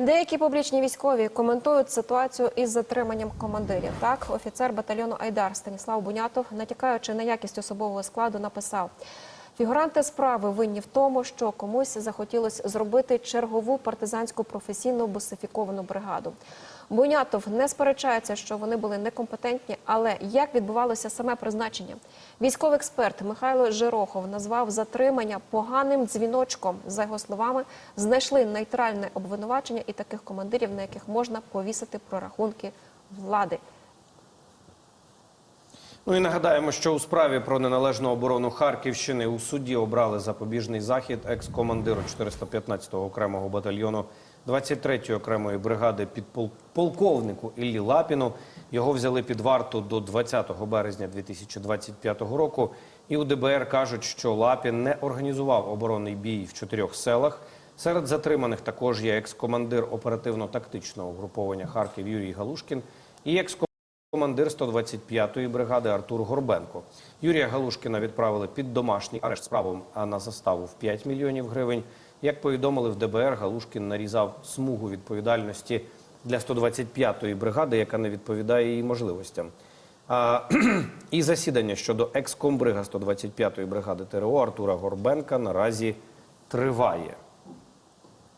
деякі публічні військові коментують ситуацію із затриманням командирів. Так, офіцер батальйону Айдар Станіслав Бунятов, натякаючи на якість особового складу, написав. Фігуранти справи винні в тому, що комусь захотілося зробити чергову партизанську професійну бусифіковану бригаду. Бунятов не сперечається, що вони були некомпетентні, але як відбувалося саме призначення? Військовий експерт Михайло Жирохов назвав затримання поганим дзвіночком. За його словами, знайшли нейтральне обвинувачення і таких командирів, на яких можна повісити прорахунки влади. Ну і нагадаємо, що у справі про неналежну оборону Харківщини у суді обрали запобіжний захід екс-командиру 415-го окремого батальйону 23-ї окремої бригади підполковнику Іллі Лапіну. Його взяли під варту до 20 березня 2025 року. І у ДБР кажуть, що Лапін не організував оборонний бій в чотирьох селах. Серед затриманих також є екс-командир оперативно-тактичного угруповання Харків Юрій Галушкін і екс Командир 125-ї бригади Артур Горбенко. Юрія Галушкіна відправили під домашній арешт з правом на заставу в 5 мільйонів гривень. Як повідомили в ДБР, Галушкін нарізав смугу відповідальності для 125-ї бригади, яка не відповідає її можливостям. А, і засідання щодо екс-комбрига 125-ї бригади ТРО Артура Горбенка наразі триває.